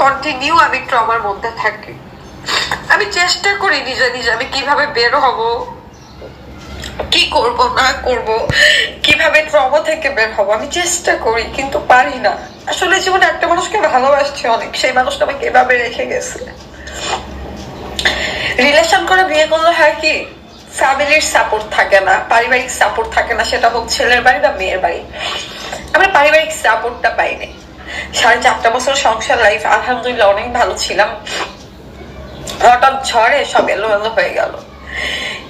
Continue আমি ট্রমার মধ্যে থাকি। আমি চেষ্টা করি নিজে নিজে আমি কীভাবে বের হব, কি করব, না করব, কীভাবে ট্রমা থেকে বের হব, আমি চেষ্টা করি, কিন্তু পারি না। আসলে জীবনে একটা মানুষকে ভালোবাসছে অনেক, সেই মানুষটা আমাকে এভাবে রেখে গেছে। রিলেশন করে বিয়ে করলে হয় কি ফ্যামিলির সাপোর্ট থাকে না, পারিবারিক সাপোর্ট থাকে না, সেটা হোক ছেলের বাড়ি বা মেয়ের বাড়ি। আমরা পারিবারিক সাপোর্টটা পাইনি। সাড়ে চারটা বছর সংসার লাইফ আলহামদুলিল্লাহ অনেক ভালো ছিলাম। হঠাৎ ঝড়ে সব এলো এলো হয়ে গেল।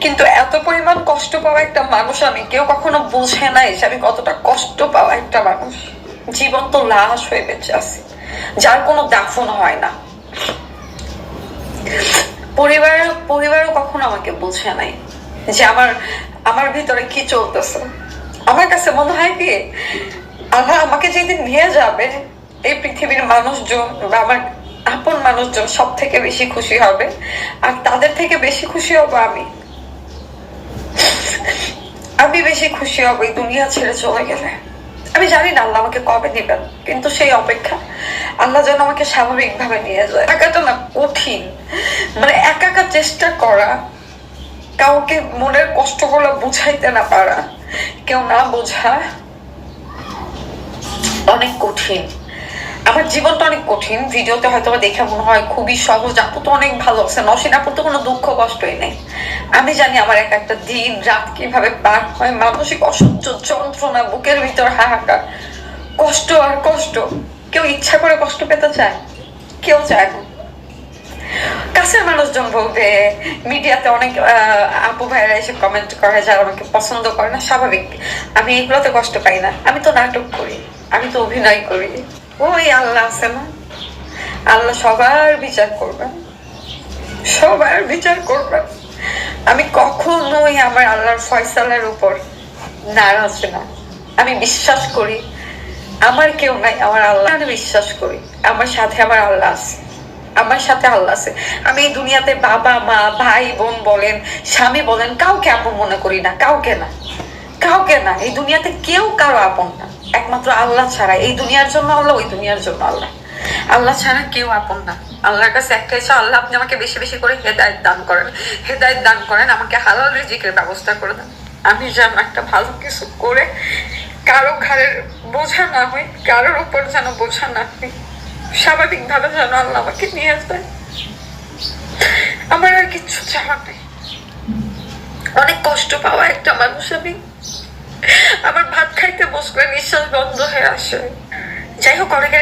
কিন্তু এত পরিমাণ কষ্ট পাওয়া একটা মানুষ আমি, কেউ কখনো বুঝে নাই যে আমি কতটা কষ্ট পাওয়া একটা মানুষ। জীবন তো লাশ হয়ে বেঁচে আছে, যার কোনো দাফন হয় না। পরিবার, পরিবারও কখনো আমাকে বুঝে নাই যে আমার আমার ভিতরে কি চলতেছে। আমার কাছে মনে হয় কি আল্লাহ আমাকে যেদিন নিয়ে যাবে, এই পৃথিবীর মানুষজন বা আমার আপন মানুষজন সব থেকে বেশি খুশি হবে। আর তাদের থেকে বেশি খুশি হব আমি। আমি বেশি খুশি হব এই দুনিয়া ছেড়ে চলে গেলে। আমি জানি না আল্লাহ আমাকে কবে দিবেন, কিন্তু সেই অপেক্ষা আল্লাহ যেন আমাকে স্বাভাবিকভাবে নিয়ে যায়। একাটা না, কঠিন। মানে একা একা চেষ্টা করা, কাউকে মনের কষ্টগুলো বুঝাইতে না পারা, কেউ না বোঝা অনেক কঠিন। আমার জীবনটা অনেক কঠিন। ভিডিওতে হয়তো দেখে মনে হয় খুবই সহজ। আপু তো অনেক ভালো আছে নসীন আপু তো কোনো দুঃখ কষ্টই নেই। আমি জানি আমার এক একটা দিন, রাত কীভাবে পার হয়। মানসিক অসহ্য যন্ত্রণা, বুকের ভিতর হাহাকার। কষ্ট আর কষ্ট। কেউ ইচ্ছা করে কষ্ট পেতে চায়? কেউ চায় কাছের মানুষজন বলবে, মিডিয়াতে অনেক আপু ভাইরা এসে কমেন্ট করে যারা আমাকে পছন্দ করে না। স্বাভাবিক। আমি এগুলোতে কষ্ট পাই না। আমি তো নাটক করি। আমি তো অভিনয় করি। ওই আল্লাহ আছে না? আল্লাহ সবার বিচার করবেন সবার বিচার করবেন আমি কখনোই আমার আল্লাহর ফয়সালার উপর নারাজ না। আমি বিশ্বাস করি, আমার কেউ নাই, আমার আল্লাহ আমি বিশ্বাস করি। আমার সাথে আমার আল্লাহ আছে। আমার সাথে আল্লাহ আছে। আমি এই দুনিয়াতে বাবা, মা, ভাই, বোন বলেন, স্বামী বলেন, কাউকে আপন মনে করি না, কাউকে না। কাউকে না, এই দুনিয়াতে কেউ কারও আপন না। একমাত্র আল্লাহ ছাড়া, এই দুনিয়ার জন্য আল্লাহ, ওই দুনিয়ার জন্য আল্লাহ। আল্লাহ ছাড়া কেউ আপন না। আল্লাহর কাছে একটা ইচ্ছা আল্লাহ, আপনি আমাকে বেশি বেশি করে হেদায়ত দান করেন। হেদায়ত দান করেন, আমাকে হালাল রিজিকের ব্যবস্থা করে দেন। আমি যেন একটা ভালো কিছু করে কারও ঘরের বোঝা না হই, কারোর উপর যেন বোঝা না হই। স্বাভাবিকভাবে যেন আল্লাহ আমাকে নিয়ে যায়। আমার আর কিচ্ছু চাওয়া নেই। অনেক কষ্ট পাওয়া একটা মানুষ আমি। আমার ভাত খাইতে বসলে নিঃশ্বাস বন্ধ হয়ে আসে। যাই হোক, অনেকের